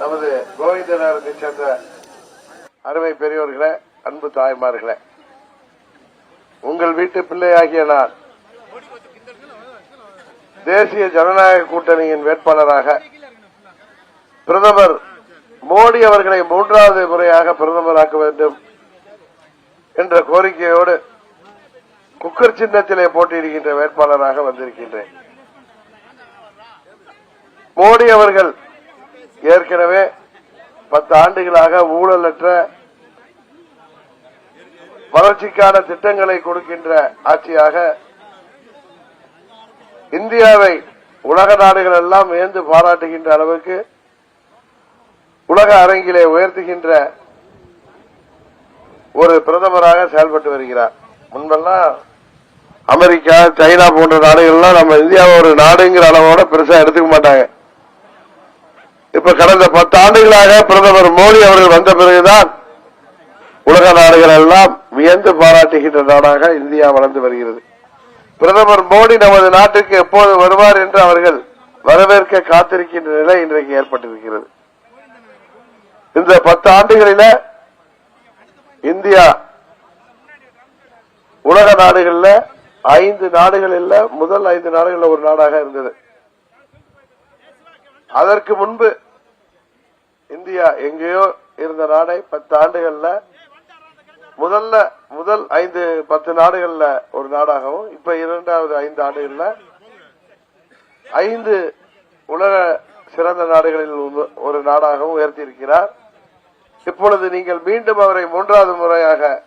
நமது கோவிந்த நகரத்தை சேர்ந்த அருமை பெரியவர்களே அன்பு தாய்மார்களே உங்கள் வீட்டு பிள்ளையாகிய நான் தேசிய ஜனநாயக கூட்டணியின் வேட்பாளராக பிரதமர் மோடி அவர்களை மூன்றாவது முறையாக பிரதமராக்க வேண்டும் என்ற கோரிக்கையோடு குக்கர் சின்னத்திலே போட்டியிடுகின்ற வேட்பாளராக வந்திருக்கின்றேன். மோடி அவர்கள் ஏற்கனவே பத்து ஆண்டுகளாக ஊழலற்ற வளர்ச்சிக்கான திட்டங்களை கொடுக்கின்ற ஆட்சியாக இந்தியாவை உலக நாடுகள் எல்லாம் வியந்து பாராட்டுகின்ற அளவுக்கு உலக அரங்கிலே உயர்த்துகின்ற ஒரு பிரதமராக செயல்பட்டு வருகிறார். முன்பெல்லாம் அமெரிக்கா சைனா போன்ற நாடுகள்லாம் நம்ம இந்தியாவை ஒரு நாடுங்கிற அளவோட பெருசா எடுத்துக்க மாட்டாங்க. இப்ப கடந்த பத்து ஆண்டுகளாக பிரதமர் மோடி அவர்கள் வந்த பிறகுதான் உலக நாடுகள் எல்லாம் வியந்து பாராட்டுகின்ற நாடாக இந்தியா வளர்ந்து வருகிறது. பிரதமர் மோடி நமது நாட்டுக்கு எப்போது வருவார் என்று அவர்கள் வரவேற்க காத்திருக்கின்ற நிலை இன்றைக்கு ஏற்பட்டிருக்கிறது. இந்த பத்து ஆண்டுகளில இந்தியா உலக நாடுகள்ல ஐந்து நாடுகளில் முதல் ஐந்து நாடுகளில் ஒரு நாடாக இருந்தது. அதற்கு முன்பு இந்தியா எங்கேயோ இருந்த நாடை பத்து ஆண்டுகள்ல முதல்ல முதல் ஐந்து பத்து நாடுகள்ல ஒரு நாடாகவும் இப்ப இரண்டாவது ஐந்து ஆண்டுகள்ல ஐந்து உலக சிறந்த நாடுகளில் ஒரு- ஒரு நாடாகவும் உயர்த்தியிருக்கிறார். இப்பொழுது நீங்கள் மீண்டும் அவரை மூன்றாவது முறையாக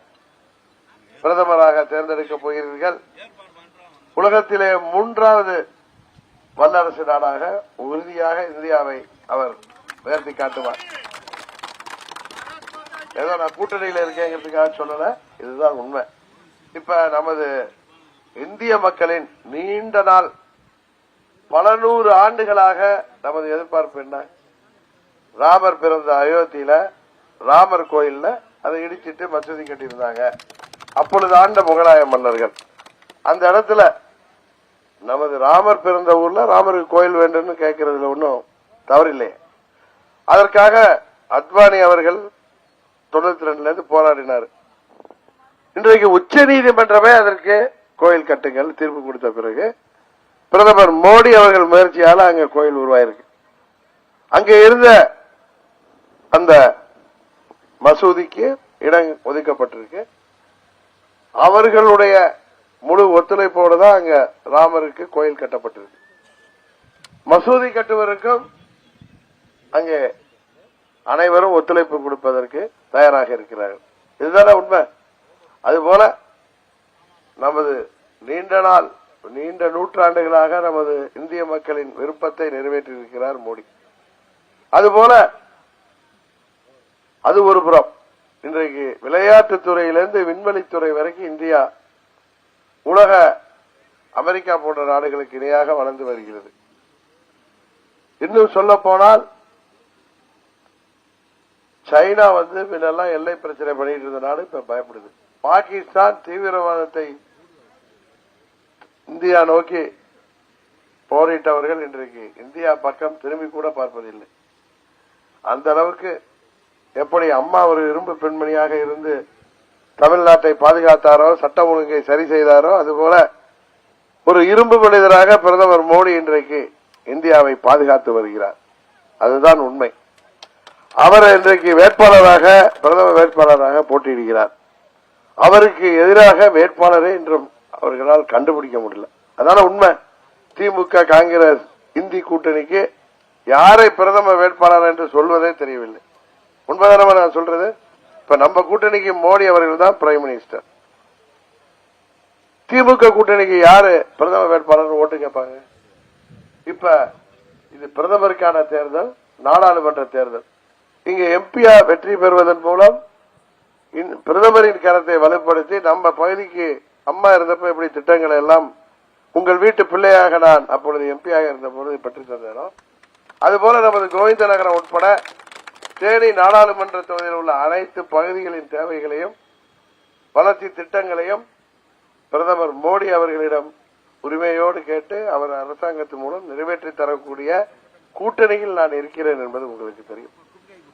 பிரதமராக தேர்ந்தெடுக்கப் போகிறீர்கள். உலகத்திலே மூன்றாவது வல்லரசு நாடாக உறுதியாக இந்தியாவை அவர் உயர்த்தி காட்டுவார். ஏதோ நான் கூட்டணியில் இருக்கேங்கிறதுக்காக சொல்லல இதுதான் உண்மை. இப்ப நமது இந்திய மக்களின் நீண்ட நாள் பல நூறு ஆண்டுகளாக நமது எதிர்பார்ப்பு என்ன? ராமர் பிறந்த அயோத்தியில ராமர் கோயில்ல அதை இடிச்சிட்டு மசூதி கட்டியிருந்தாங்க. அப்பொழுது ஆண்ட முகலாய மன்னர்கள். அந்த இடத்துல நமது ராமர் பிறந்த ஊர்ல ராமருக்கு கோயில் வேண்டும்னு கேட்கறதுல ஒன்றும் தவறில்லையே அதற்காக அத்வானி அவர்கள் தொண்ணூத்தி ரெண்டுல இருந்து போராடினார். இன்றைக்கு உச்ச நீதிமன்றமே அதற்கு கோயில் கட்டுங்கள் தீர்ப்பு கொடுத்த பிறகு பிரதமர் மோடி அவர்கள் முயற்சியால அங்க கோயில் உருவாயிருக்கு. அங்க இருந்த அந்த மசூதிக்கு இடம் ஒதுக்கப்பட்டிருக்கு. அவர்களுடைய முழு ஒத்துழைப்போடு தான் அங்க ராமருக்கு கோயில் கட்டப்பட்டிருக்கு. மசூதி கட்டுவதற்கும் அங்கே அனைவரும் ஒத்துழைப்பு கொடுப்பதற்கு தயாராக இருக்கிறார்கள். இதுதானே உண்மை? அதுபோல நமது நீண்ட நாள் நீண்ட நூற்றாண்டுகளாக நமது இந்திய மக்களின் விருப்பத்தை நிறைவேற்றியிருக்கிறார் மோடி. அதுபோல அது ஒரு புறம். இன்றைக்கு விளையாட்டுத் துறையிலிருந்து விண்வெளித்துறை வரைக்கும் இந்தியா உலக அமெரிக்கா போன்ற நாடுகளுக்கு இணையாக வளர்ந்து வருகிறது. இன்னும் சொல்ல போனால் சைனா வந்து முன்னெல்லாம் எல்லை பிரச்சனை பண்ணிட்டு இருந்த நாடு இப்ப பயப்படுது. பாகிஸ்தான் தீவிரவாதத்தை இந்தியா நோக்கி போரிட்டவர்கள் இன்றைக்கு இந்தியா பக்கம் திரும்பி கூட பார்ப்பதில்லை. அந்த அளவுக்கு எப்படி அம்மா ஒரு இரும்பு பெண்மணியாக இருந்து தமிழ்நாட்டை பாதுகாத்தாரோ சட்டம் ஒழுங்கை சரி செய்தாரோ அதுபோல ஒரு இரும்பு மனிதராக பிரதமர் மோடி இன்றைக்கு இந்தியாவை பாதுகாத்து வருகிறார். அதுதான் உண்மை. அவர் இன்றைக்கு வேட்பாளராக பிரதம வேட்பாளராக போட்டியிடுகிறார். அவருக்கு எதிராக வேட்பாளரை இன்றும் அவர்களால் கண்டுபிடிக்க முடியல. அதனால உண்மை. திமுக காங்கிரஸ் இந்தி கூட்டணிக்கு யாரை பிரதம வேட்பாளர் என்று சொல்வதே தெரியவில்லை. உண்மைதானமா நான் சொல்றது? இப்ப நம்ம கூட்டணிக்கு மோடி அவர்கள் தான் பிரைம் மினிஸ்டர் திமுக கூட்டணிக்கு யாரு பிரதம வேட்பாளர் ஓட்டு கேட்பாங்க? இப்ப இது பிரதமருக்கான தேர்தல் நாடாளுமன்ற தேர்தல். இங்க எம்பியா வெற்றி பெறுவதன் மூலம் பிரதமரின் கரத்தை வலுப்படுத்தி நம்ம பகுதிக்கு அம்மா இருந்தப்ப இப்படி திட்டங்களை எல்லாம் உங்கள் வீட்டு பிள்ளையாக நான் அப்பொழுது எம்பியாக இருந்த பொழுது பெற்று தந்தேனோ? அதுபோல நமது கோவிந்த நகரம் உட்பட தேனி நாடாளுமன்ற தொகுதியில் உள்ள அனைத்து பகுதிகளின் தேவைகளையும் வளர்ச்சி திட்டங்களையும் பிரதமர் மோடி அவர்களிடம் உரிமையோடு கேட்டு அவர் அரசாங்கத்தின் மூலம் நிறைவேற்றி தரக்கூடிய கூட்டணியில் நான் இருக்கிறேன் என்பது உங்களுக்கு தெரியும்.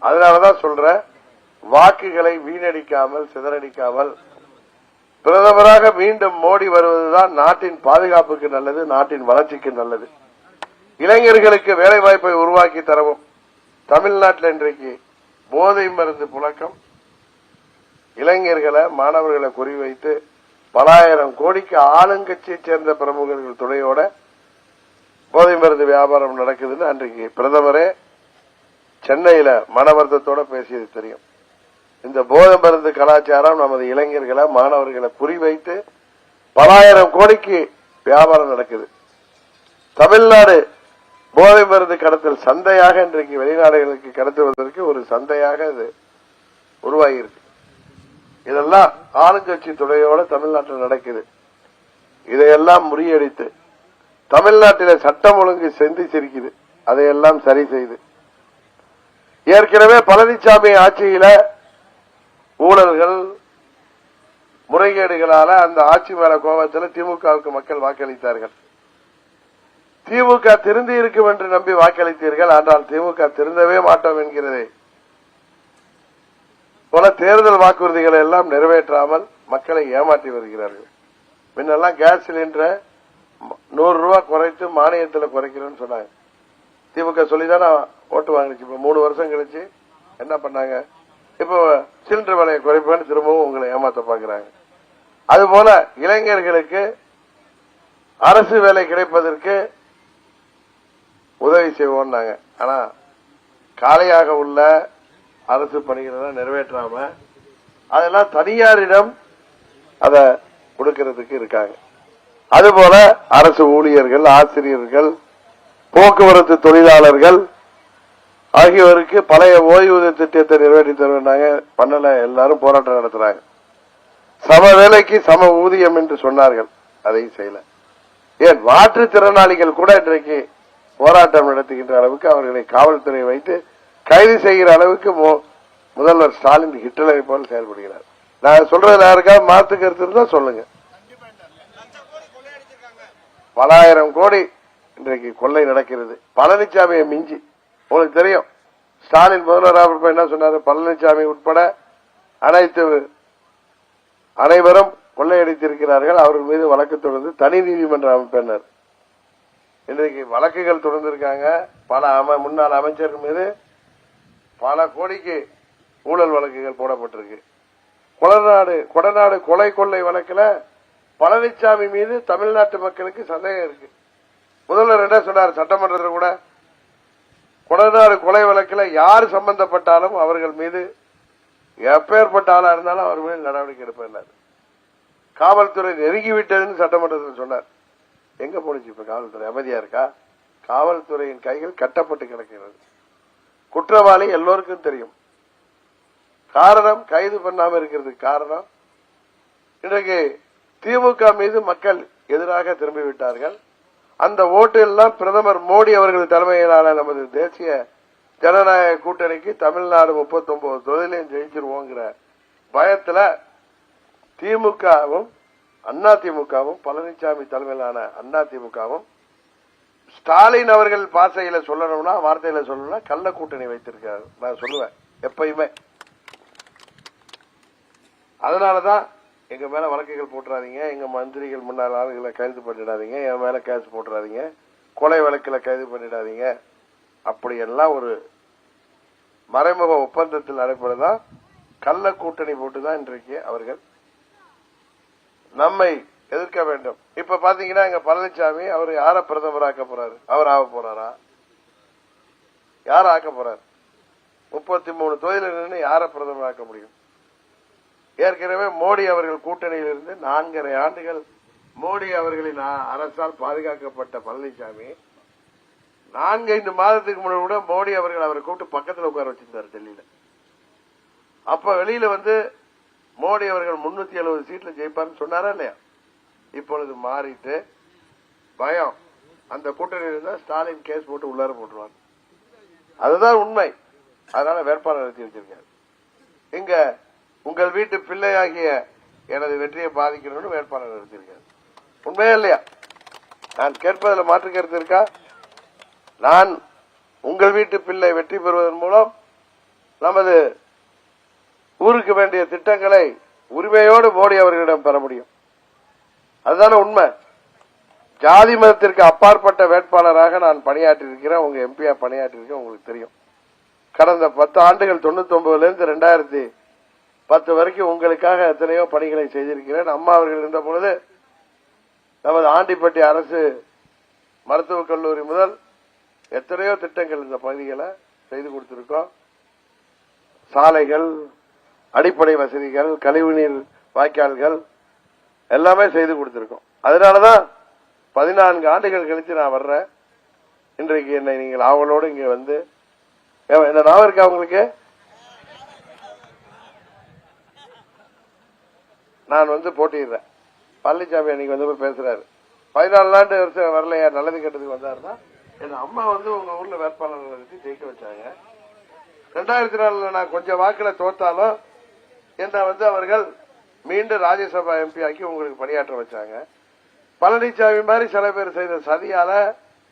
அதனாலதான் சொல்ற வாக்குகளை வீணடிக்காமல் சிதறடிக்காமல் பிரதமராக மீண்டும் மோடி வருவதுதான் நாட்டின் பாதுகாப்புக்கு நல்லது நாட்டின் வளர்ச்சிக்கு நல்லது. இளைஞர்களுக்கு வேலை வாய்ப்பை உருவாக்கி தரவும். தமிழ்நாட்டில் இன்றைக்கு போதை மருந்து புழக்கம். இளைஞர்களை மாணவர்களை குறிவைத்து பலாயிரம் கோடிக்கு ஆளுங்கட்சியைச் சேர்ந்த பிரமுகர்கள் துணையோட போதை மருந்து வியாபாரம் நடக்குதுன்னு அன்றைக்கு பிரதமரே சென்னையில மனவர்த்தத்தோட பேசியது தெரியும். இந்த போதை மருந்து கலாச்சாரம் நமது இளைஞர்களை மாணவர்களை குறிவைத்து பலாயிரம் கோடிக்கு வியாபாரம் நடக்குது. தமிழ்நாடு போதை மருந்து கடத்தல் சந்தையாக இன்றைக்கு வெளிநாடுகளுக்கு கடத்துவதற்கு ஒரு சந்தையாக இது உருவாகியிருக்கு. இதெல்லாம் ஆளுங்கட்சி துணையோட தமிழ்நாட்டில் நடக்குது. இதையெல்லாம் முறியடித்து தமிழ்நாட்டில சட்டம் ஒழுங்கு சென்று சிரிக்குது அதையெல்லாம் சரி செய்து. ஏற்கனவே பழனிசாமி ஆட்சியில ஊழல்கள் முறைகேடுகளால அந்த ஆட்சி மேல கோபத்தில் திமுகவுக்கு மக்கள் வாக்களித்தார்கள். திமுக திருந்தி இருக்கும் என்று நம்பி வாக்களித்தீர்கள். ஆனால் திமுக திருந்தவே மாட்டோம் என்கிறது. போல தேர்தல் வாக்குறுதிகளை எல்லாம் நிறைவேற்றாமல் மக்களை ஏமாற்றி வருகிறார்கள். முன்னெல்லாம் கேஸ் சிலிண்டரை நூறு ரூபாய் குறைத்து மானியத்தில் குறைக்கிறேன்னு சொன்னாங்க. திமுக சொல்லிதான் ஓட்டு வாங்கிச்சு இப்ப மூணு வருஷம் கழிச்சு என்ன பண்ணாங்க? இப்போ சிலிண்டர் விலையை குறைப்பேன்னு திரும்பவும் உங்களை ஏமாத்த பாக்குறாங்க அதுபோல இளைஞர்களுக்கு அரசு வேலை கிடைப்பதற்கு உதவி செய்வோம்னாங்க. ஆனா காலையாக உள்ள அரசு பணிகளை நிறைவேற்றாம அதெல்லாம் தனியாரிடம் அதை கொடுக்கறதுக்கு இருக்காங்க. அதுபோல அரசு ஊழியர்கள் ஆசிரியர்கள் போக்குவரத்து தொழிலாளர்கள் ஆகியோருக்கு பழைய ஓய்வூதிய திட்டத்தை நிறைவேற்றி தருவாங்க பண்ணல எல்லாரும் போராட்டம் நடத்துறாங்க. சம வேலைக்கு சம ஊதியம் என்று சொன்னார்கள். அதையும் செய்யல. ஏன் மாற்றுத்திறனாளிகள் கூட இன்றைக்கு போராட்டம் நடத்துகின்ற அளவுக்கு அவர்களை காவல்துறை வைத்து கைது செய்கிற அளவுக்கு மு- முதல்வர் ஸ்டாலின் ஹிட்லரை போல் செயல்படுகிறார். நான் சொல்றது யாருக்காவது மாற்று கருத்து இருந்தா சொல்லுங்க. பலாயிரம் கோடி இன்றைக்கு கொள்ளை நடக்கிறது. பழனிசாமியை மிஞ்சி. உங்களுக்கு தெரியும். ஸ்டாலின் முதல்வராக என்ன சொன்னாரு? பழனிசாமி உட்பட அனைத்து அனைவரும் கொள்ளையடித்திருக்கிறார்கள். அவர்கள் மீது வழக்கு தொடர்ந்து தனி நீதிமன்ற அமைப்பினர் இன்றைக்கு வழக்குகள் தொடர்ந்திருக்காங்க. பல முன்னாள் அமைச்சர்கள் மீது பல கோடிக்கு ஊழல் வழக்குகள் போடப்பட்டிருக்கு. கொடநாடு கொடநாடு கொலை கொள்ளை வழக்கில் பழனிசாமி மீது தமிழ்நாட்டு மக்களுக்கு சந்தேகம் இருக்கு. முதல்வர் என்ன சொன்னார்? சட்டமன்றத்தில் கூட கொடநாடு கொலை வழக்கில் யார் சம்பந்தப்பட்டாலும் அவர்கள் மீது எப்பேற்பட்ட ஆளா இருந்தாலும் அவர் மீது நடவடிக்கை எடுப்பார் காவல்துறை நெருங்கிவிட்டதுன்னு சட்டமன்றத்தில் சொன்னார். எங்க போனுச்சு இப்ப காவல்துறை? அமைதியா இருக்கா? காவல்துறையின் கைகள் கட்டப்பட்டு கிடக்கிறது. குற்றவாளி எல்லோருக்கும் தெரியும். காரணம் கைது பண்ணாம இருக்கிறதுக்கு காரணம் இன்றைக்கு திமுக மீது மக்கள் எதிராக திரும்பி விட்டார்கள் அந்த ஓட்டு எல்லாம் பிரதமர் மோடி அவர்கள் தலைமையிலான நமது தேசிய ஜனநாயக கூட்டணிக்கு தமிழ்நாடு முப்பத்தொம்போது தொழிலையும் ஜெயிச்சிருவோங்கிற பயத்துல திமுகவும் அண்ணா திமுகவும் பழனிசாமி தலைமையிலான அண்ணா திமுகவும் ஸ்டாலின் அவர்கள் பாசையில சொல்லணும்னா வார்த்தையில சொல்லணும்னா கள்ள கூட்டணி வைத்திருக்காரு. நான் சொல்லுவேன் எப்பயுமே. அதனாலதான் எங்க மேல வழக்குகள் போட்டுறாதீங்க எங்க மந்திரிகள் முன்னாள் ஆளுகளை கைது பண்ணிடாதீங்க என் மேல கேஸ் போட்டுறாதீங்க கொலை வழக்கில் கைது பண்ணிடாதீங்க. அப்படியெல்லாம் ஒரு மறைமுக ஒப்பந்தத்தில் நடைபெறதான் கள்ள கூட்டணி போட்டுதான் இன்றைக்கு அவர்கள் நம்மை எதிர்க்க வேண்டும். இப்ப பாத்தீங்கன்னா இங்க பழனிசாமி அவர் யார பிரதமராக்க போறாரு? அவர் ஆக போறாரா? யார் ஆக்க போறாரு? முப்பத்தி மூணு தொழில நின்று யார பிரதமராக்க முடியும்? ஏற்கனவே மோடி அவர்கள் கூட்டணியில் இருந்து நான்கரை ஆண்டுகள் மோடி அவர்களின் அரசால் பாதுகாக்கப்பட்ட பழனிசாமி நான்கு ஐந்து மாதத்துக்கு முன்னாடி கூட மோடி அவர்கள் அவரை கூப்பிட்டு பக்கத்துல உட்கார வச்சிருந்தாரு டெல்லியில. அப்ப வெளியில வந்து மோடி அவர்கள் முன்னூத்தி எழுபது சீட்ல ஜெயிப்பார்னு சொன்னாரா இல்லையா? இப்பொழுது மாறிட்டு பயம். அந்த கூட்டணியில் இருந்தா ஸ்டாலின் கேஸ் போட்டு உள்ளார போட்டுருவாங்க அதுதான் உண்மை. அதனால வேட்பாளர் நிறுத்தி வச்சிருக்காரு. இங்க உங்கள் வீட்டு பிள்ளையாகிய எனது வெற்றியை பாதிக்கணும்னு வேட்பாளர் நிறுத்தியிருக்காரு. உண்மையா இல்லையா? நான் கேட்பதில் மாற்று கருத்து இருக்கா? நான் உங்கள் வீட்டு பிள்ளை வெற்றி பெறுவதன் மூலம் நமது ஊருக்கு வேண்டிய திட்டங்களை உரிமையோடு மோடி அவர்களிடம் பெற முடியும். அதுதானே உண்மை. ஜாதி மதத்திற்கு அப்பாற்பட்ட வேட்பாளராக நான் பணியாற்றியிருக்கிறேன். உங்க எம்பியா பணியாற்றியிருக்கேன் உங்களுக்கு தெரியும். கடந்த பத்து ஆண்டுகள் தொண்ணூத்தி ஒன்பதுல இருந்து ரெண்டாயிரத்தி பத்து வரைக்கும் உங்களுக்காக எத்தனையோ பணிகளை செய்திருக்கிறேன். அம்மா அவர்கள் இருந்த பொழுது நமது ஆண்டிப்பட்டி அரசு மருத்துவக் கல்லூரி முதல் எத்தனையோ திட்டங்கள் இந்த பகுதிகளை செய்து கொடுத்திருக்கோம். சாலைகள் அடிப்படை வசதிகள் கழிவுநீர் வாய்க்கால்கள் எல்லாமே செய்து கொடுத்திருக்கோம். அதனாலதான் பதினான்கு ஆண்டுகள் கழிச்சு நான் வர்றேன். இன்றைக்கு என்னை நீங்கள் ஆவலோடு இங்க வந்து என்ன ஞாபகம் இருக்கா உங்களுக்கு? நான் வந்து போட்டிடுறேன் பழனிசாமி அன்னைக்கு வந்து போய் பேசுறாரு. பதினாலு ஆண்டு வருஷம் வரலையா? நல்லது கெட்டதுக்கு வந்தாருன்னா என் அம்மா வந்து உங்க ஊர்ல வேட்பாளர்களை வச்சு ஜெயிக்க வச்சாங்க. ரெண்டாயிரத்தி நாலுல நான் கொஞ்சம் வாக்குல தோத்தாலும் என்ன வந்து அவர்கள் மீண்டும் ராஜ்யசபா எம்பி ஆக்கி உங்களுக்கு பணியாற்ற வச்சாங்க? பழனிசாமி மாதிரி சில பேர் செய்த சதியால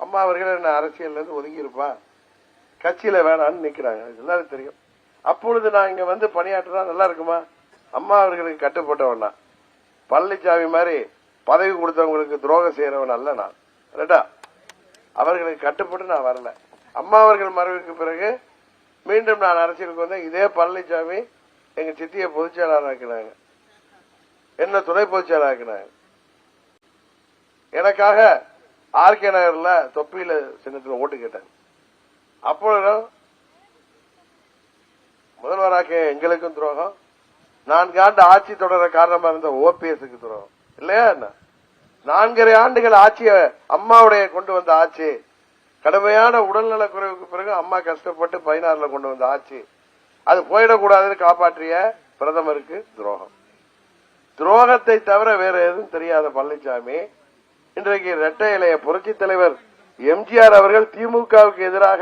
அம்மா அவர்கள் என்ன அரசியல்ல இருந்து ஒதுங்கி இருப்பா கட்சியில வேணாம்னு நிக்கிறாங்க. எல்லாரும் தெரியும். அப்பொழுது நான் இங்க வந்து பணியாற்றினா நல்லா இருக்குமா? அம்மா அவர்களுக்கு கட்டுப்பட்டவன் பழனிசாமி மாதிரி பதவி கொடுத்தவங்களுக்கு துரோகம் செய்யறவன் அல்ல நான். ரைட்டா அவர்களுக்கு கட்டுப்பட்டு நான் வரல. அம்மா அவர்கள் மறைவுக்கு பிறகு மீண்டும் நான் அரசியலுக்கு வந்தேன். இதே பழனிசாமி எங்க சித்திய பொதுச் செயலாளர் ஆக்கினாங்க என்ன துணை பொதுச் ஆக்கினாங்க எனக்காக ஆர்கே நகர்ல தொப்பியில சின்னத்துல ஓட்டு கேட்டாங்க. அப்பொழுதும் முதல்வராக எங்களுக்கும் துரோகம். நான்கு ஆண்டு ஆட்சி தொடர காரணமா இருந்த ஓபிஎஸ்க்கு துரோகம். இல்லையா என்ன? நான்கரை ஆண்டுகள் ஆட்சிய அம்மாவுடைய கொண்டு வந்த ஆட்சி கடுமையான உடல்நல குறைவுக்கு பிறகு அம்மா கஷ்டப்பட்டு பதினாறுல கொண்டு வந்த ஆட்சி அது போயிடக்கூடாதுன்னு காப்பாற்றிய பிரதமருக்கு துரோகம். துரோகத்தை தவிர வேற எதுவும் தெரியாத பழனிசாமி இன்றைக்கு இரட்டை இலைய புரட்சி தலைவர் எம்ஜிஆர் அவர்கள் திமுகவுக்கு எதிராக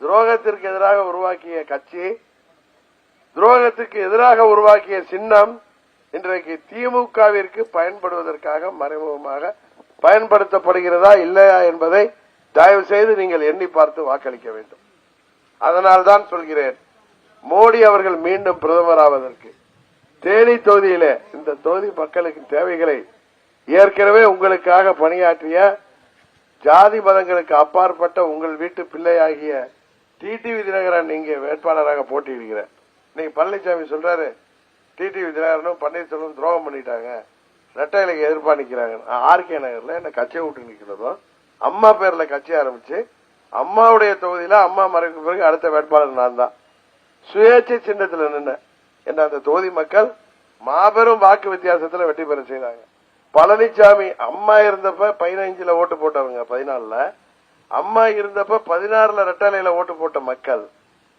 துரோகத்திற்கு எதிராக உருவாக்கிய கட்சி துரோகத்துக்கு எதிராக உருவாக்கிய சின்னம் இன்றைக்கு திமுகவிற்கு பயன்படுவதற்காக மறைமுகமாக பயன்படுத்தப்படுகிறதா இல்லையா என்பதை தயவு செய்து நீங்கள் எண்ணி பார்த்து வாக்களிக்க வேண்டும். அதனால்தான் சொல்கிறேன் மோடி அவர்கள் மீண்டும் பிரதமராவதற்கு தேனி தொகுதியில இந்த தொகுதி மக்களுக்கு தேவைகளை ஏற்கனவே உங்களுக்காக பணியாற்றிய ஜாதி மதங்களுக்கு அப்பாற்பட்ட உங்கள் வீட்டு பிள்ளையாகிய டிடிவி தினகரன் நீங்க வேட்பாளராக போட்டியிடுகிற நீங்க பழனிசாமி சொல்றாரு டிடிவி தினகரனும் பன்னீர்செல்வம் துரோகம் பண்ணிட்டாங்க. ரெட்டையிலைக்கு எதிர்ப்பா நிக்கிறாங்க. ஆர்கே நகர்ல என்ன கட்சியை விட்டு நிக்கிறதும் அம்மா பேர்ல கட்சி ஆரம்பிச்சு அம்மாவுடைய தொகுதியில அம்மா மறைக்கு பிறகு அடுத்த வேட்பாளர் நான் தான். சுயேட்சை சின்னத்தில் நின்ன என்ன அந்த தொகுதி மக்கள் மாபெரும் வாக்கு வித்தியாசத்தில் வெற்றி பெற செய்தாங்க. பழனிசாமி அம்மா இருந்தப்ப பதினஞ்சுல ஓட்டு போட்டவங்க பதினாலுல. அம்மா இருந்தப்ப பதினாறுல ரெட்டாலையில ஓட்டு போட்ட மக்கள்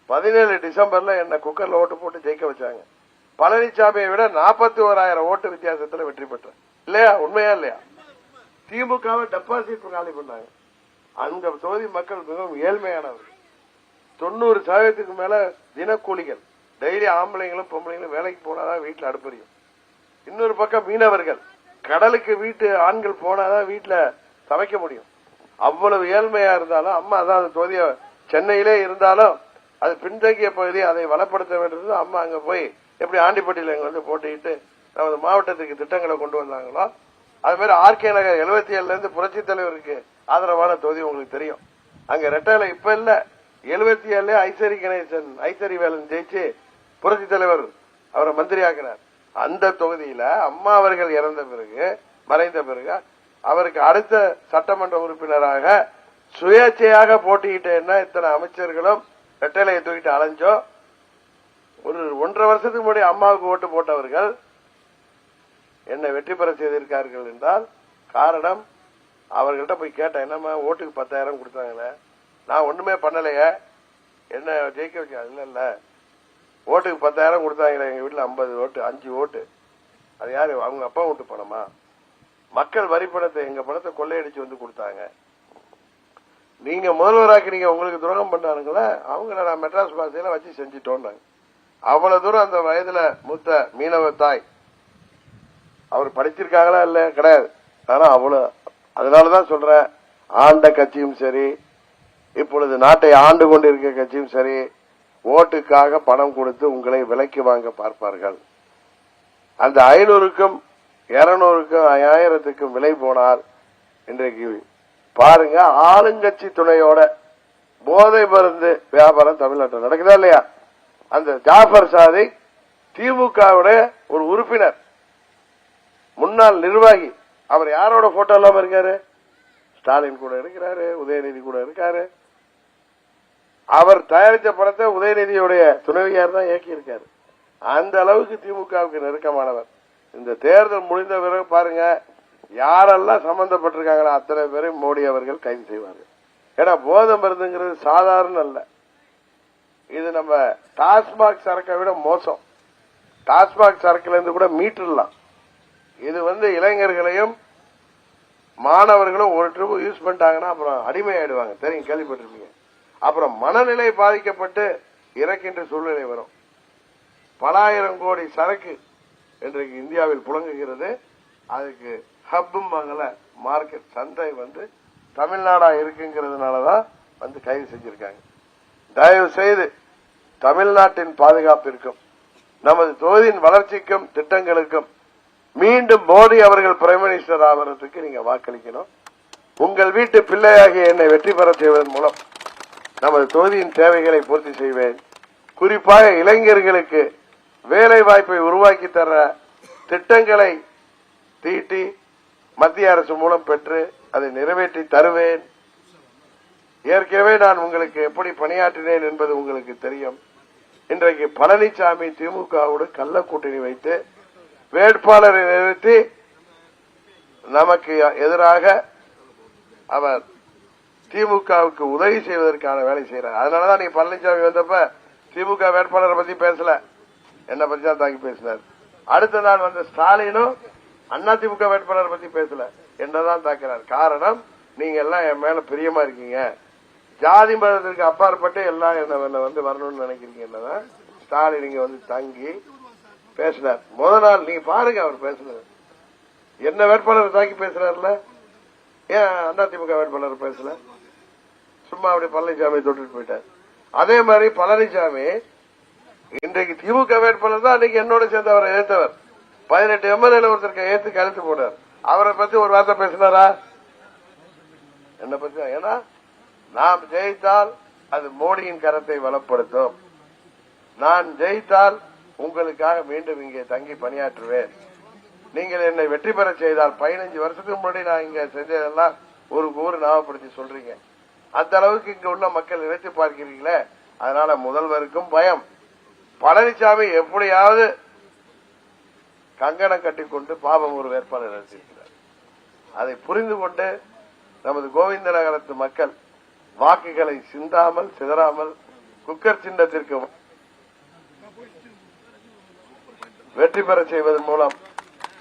பதினேழு டிசம்பர்ல என்ன குக்கர்ல ஓட்டு போட்டு ஜெயிக்க வச்சாங்க. பழனிசாமியை விட நாற்பத்தி ஓராயிரம் ஓட்டு வித்தியாசத்துல வெற்றி பெற்றேன். இல்லையா? உண்மையா இல்லையா? திமுகவை டெபாசிட் காலி பண்ணாங்க. அந்த தொகுதி மக்கள் மிகவும் ஏழ்மையானவர்கள். தொண்ணூறு சதவீதத்துக்கு மேல தினக்கூலிகள். டெய்லி ஆம்பளைங்களும் பொம்பளைங்களும் வேலைக்கு போனாதான் வீட்டுல அடுப்பறியும். இன்னொரு பக்கம் மீனவர்கள். கடலுக்கு வீட்டு ஆண்கள் போனாதான் வீட்டுல சமைக்க முடியும். அவ்வளவு ஏழ்மையா இருந்தாலும் அம்மா அதான் அந்த தொகுதிய சென்னையிலே இருந்தாலும் அது பின்தங்கிய பகுதி அதை வளப்படுத்த வேண்டியது அம்மா அங்க போய் எப்படி ஆண்டிப்பட்டியில் எங்க வந்து போட்டிட்டு நமது மாவட்டத்துக்கு திட்டங்களை கொண்டு வந்தாங்களோ அது மாதிரி ஆர்கே நகர் எழுபத்தி ஏழுல இருந்து புரட்சி தலைவருக்கு ஆதரவான தொகுதி உங்களுக்கு தெரியும். அங்க ரெட்டையில இப்ப இல்லை. எழுபத்தி ஏழுல ஐசரி கணேசன் ஐசரி வேலன் ஜெயிச்சு புரட்சி தலைவர் அவரை மந்திரி ஆக்கினார் அந்த தொகுதியில அம்மா அவர்கள் இறந்த பிறகு மறைந்த பிறகு அவருக்கு அடுத்த சட்டமன்ற உறுப்பினராக சுயேட்சையாக போட்டியிட்டேன்னா இத்தனை அமைச்சர்களும் ரெட்டலையை தூக்கிட்டு அலைஞ்சோம் ஒரு ஒன்றரை வருஷத்துக்கு முன்னாடி அம்மாவுக்கு ஓட்டு போட்டவர்கள் என்னை வெற்றி பெற செய்திருக்கார்கள் என்றால் காரணம் அவர்கள்ட்ட போய் கேட்டேன் என்னம்மா ஓட்டுக்கு பத்தாயிரம் கொடுத்தாங்களே. நான் ஒண்ணுமே பண்ணலையே. என்ன ஜெயிக்க வைக்க இல்ல ஓட்டுக்கு பத்தாயிரம் கொடுத்தாங்களே எங்க வீட்டுல ஐம்பது ஓட்டு அஞ்சு ஓட்டு. அது யாரு அவங்க அப்பா ஓட்டு பணமா? மக்கள் வரி பணத்தை எங்க பணத்தை கொள்ளையடிச்சு வந்து கொடுத்தாங்க. நீங்க முதல்வராக்கிறீங்க உங்களுக்கு துரோகம் பண்ணானுங்களே அவங்கள நான் மெட்ராஸ் பாசையில வச்சு செஞ்சுட்டோம்னாங்க அவ்வளவு தூரம் அந்த வயதுல மூத்த மீனவ தாய். அவர் படிச்சிருக்காங்களா இல்ல கிடையாது. ஆனா அவ்வளவு அதனாலதான் சொல்றேன் ஆண்ட கட்சியும் சரி இப்பொழுது நாட்டை ஆண்டு கொண்டிருக்க கட்சியும் சரி ஓட்டுக்காக பணம் கொடுத்து உங்களை விலைக்கு வாங்க பார்ப்பார்கள். அந்த ஐநூறுக்கும் இருநூறுக்கும் ஐயாயிரத்துக்கும் விலை போனால் இன்றைக்கு பாருங்க ஆளுங்கட்சி துணையோட போதை மருந்து வியாபாரம் தமிழ்நாட்டில் நடக்குதா இல்லையா? அந்த ஜாஃபர் சாதி திமுகவுடைய ஒரு உறுப்பினர் முன்னாள் நிர்வாகி. அவர் யாரோட போட்டோ இல்லாம இருக்காரு? ஸ்டாலின் கூட இருக்கிறாரு உதயநிதி கூட இருக்காரு. அவர் தயாரித்த படத்தை உதயநிதியுடைய துணைவியார் தான் இயக்கியிருக்காரு. அந்த அளவுக்கு திமுகவுக்கு நெருக்கமானவர். இந்த தேர்தல் முடிந்த பிறகு பாருங்க யாரெல்லாம் சம்பந்தப்பட்டிருக்காங்களோ அத்தனை பேரையும் மோடி அவர்கள் கைது செய்வார்கள். ஏன்னா போதை மருந்துங்கிறது சாதாரண அல்ல. இது நம்ம டாஸ்மாக் சரக்கை விட மோசம். டாஸ்மாக் சரக்குல இருந்து கூட மீட்டுடலாம். இது வந்து இளைஞர்களையும் மாணவர்களும் ஒரு ட்ரிப் யூஸ் பண்ணிட்டாங்கன்னா அப்புறம் அடிமையாயிடுவாங்க. தெரியும் கேள்விப்பட்டிருப்பீங்க. அப்புறம் மனநிலை பாதிக்கப்பட்டு இறக்கின்ற சூழ்நிலை வரும். பலாயிரம் கோடி சரக்கு இன்றைக்கு இந்தியாவில் புழங்குகிறது. அதுக்கு ஹப்பும் வாங்கல மார்க்கெட் சந்தை வந்து தமிழ்நாடா இருக்குங்கிறதுனாலதான் வந்து கைது செஞ்சிருக்காங்க. தயவு செய்து தமிழ்நாட்டின் பாதுகாப்பிற்கும் நமது தொகுதியின் வளர்ச்சிக்கும் திட்டங்களுக்கும் மீண்டும் மோடி அவர்கள் பிரைம் மினிஸ்டர் ஆவறதுக்கு நீங்க வாக்களிக்கணும். உங்கள் வீட்டு பிள்ளையாகிய என்னை வெற்றி பெற செய்வதன் மூலம் நமது தொகுதியின் தேவைகளை பூர்த்தி செய்வேன். குறிப்பாக இளைஞர்களுக்கு வேலை வாய்ப்பை உருவாக்கி தர திட்டங்களை தீட்டி மத்திய அரசு மூலம் பெற்று அதை நிறைவேற்றி தருவேன். ஏற்கனவே நான் உங்களுக்கு எப்படி பணியாற்றினேன் என்பது உங்களுக்கு தெரியும். இன்றைக்கு பழனிசாமி திமுகவோடு கள்ள கூட்டணி வைத்து வேட்பாளரை நிறுத்தி நமக்கு எதிராக அவர் திமுகவுக்கு உதவி செய்வதற்கான வேலை செய்யறாங்க அதனாலதான் நீங்க பழனிசாமி வந்தப்ப திமுக வேட்பாளரை பத்தி பேசல. என்ன பத்தி தான் தாக்கி பேசினார். அடுத்த நாள் வந்த ஸ்டாலினும் அண்ணா திமுக வேட்பாளரை பத்தி பேசல. என்னதான் தாக்கிறார். காரணம் நீங்க எல்லாம் என் மேல பிரியமா இருக்கீங்க. ஜாதி மதத்திற்கு அப்பாற்பட்டு எல்லாம் என்ன வந்து வரணும்னு நினைக்கிறீங்க என்னதான் ஸ்டாலின் இங்க வந்து தங்கி பேசினார். முத நாள் நீங்க பாருங்க அவர் பேசினார் என்ன வேட்பாளர் தாக்கி பேசுறாருல ஏன் அதிமுக வேட்பாளர் பேசல? சும்மா அப்படி பழனிசாமி தொட்டுட்டு போயிட்டார். அதே மாதிரி பழனிசாமி இன்றைக்கு திமுக வேட்பாளர் தான் அன்னைக்கு என்னோட சேர்ந்து அவரை ஏற்றவர் பதினெட்டு எம்எல்ஏல ஒருத்தருக்கு ஏத்து கழித்து போனார். அவரை பத்தி ஒரு வார்த்தை பேசினாரா? என்ன பத்தி ஏன்னா நாம் ஜெயித்தால் அது மோடியின் கரத்தை வளப்படுத்தும். நான் ஜெயித்தால் உங்களுக்காக மீண்டும் இங்கே தங்கி பணியாற்றுவேன். நீங்கள் என்னை வெற்றி பெற செய்தால் பதினஞ்சு வருஷத்துக்கு முன்னாடி நான் இங்க செஞ்சதெல்லாம் ஒரு ஊர் ஞாபகப்படுத்தி சொல்றீங்க. அந்த அளவுக்கு இங்க உள்ள மக்கள் நினைத்து பார்க்கிறீங்களே? அதனால முதல்வருக்கும் பயம். பழனிசாமி எப்படியாவது கங்கணம் கட்டிக்கொண்டு பாபம் ஒரு வேட்பாளர் நினைச்சிருக்கிறார் அதை புரிந்து கொண்டு நமது கோவிந்த நகரத்து மக்கள் வாக்குகளை சிந்தாமல் சிதறாமல் குக்கர் சின்னத்திற்கு வெற்றி பெற செய்வதன் மூலம்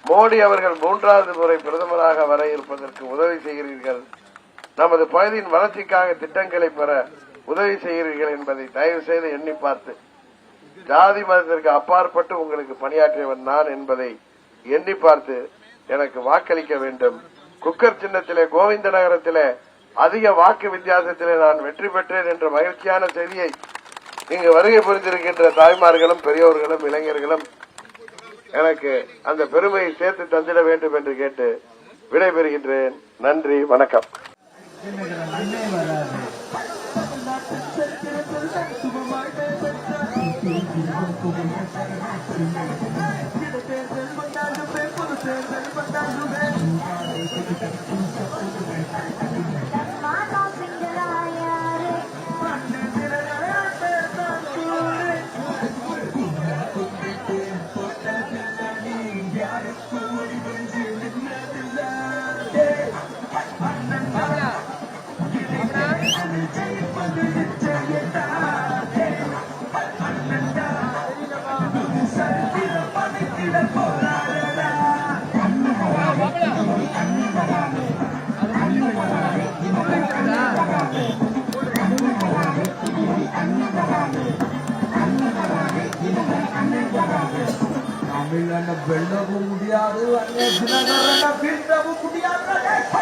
மோடி அவர்கள் மூன்றாவது முறை பிரதமராக வர இருப்பதற்கு உதவி செய்கிறீர்கள். நமது பகுதியின் வளர்ச்சிக்காக திட்டங்களை பெற உதவி செய்கிறீர்கள் என்பதை தயவு செய்து எண்ணி பார்த்து ஜாதி மதத்திற்கு அப்பாற்பட்டு உங்களுக்கு பணியாற்றியவன் நான் என்பதை எண்ணி பார்த்து எனக்கு வாக்களிக்க வேண்டும். குக்கர் சின்னத்திலே கோவிந்த நகரத்திலே அதிக வாக்கு வித்தியாசத்திலே நான் வெற்றி பெற்றேன் என்ற மகிழ்ச்சியான செய்தியை இங்கு வருகை புரிந்திருக்கின்ற தாய்மார்களும் பெரியோர்களும் இளைஞர்களும் எனக்கு அந்த பெருமையை சேர்த்து தந்திட வேண்டும் என்று கேட்டு விடைபெறுகின்றேன். நன்றி வணக்கம். மாதா தமிழன வெல்லவும் முடியாது. அந்நிய தினகரன முடியாது.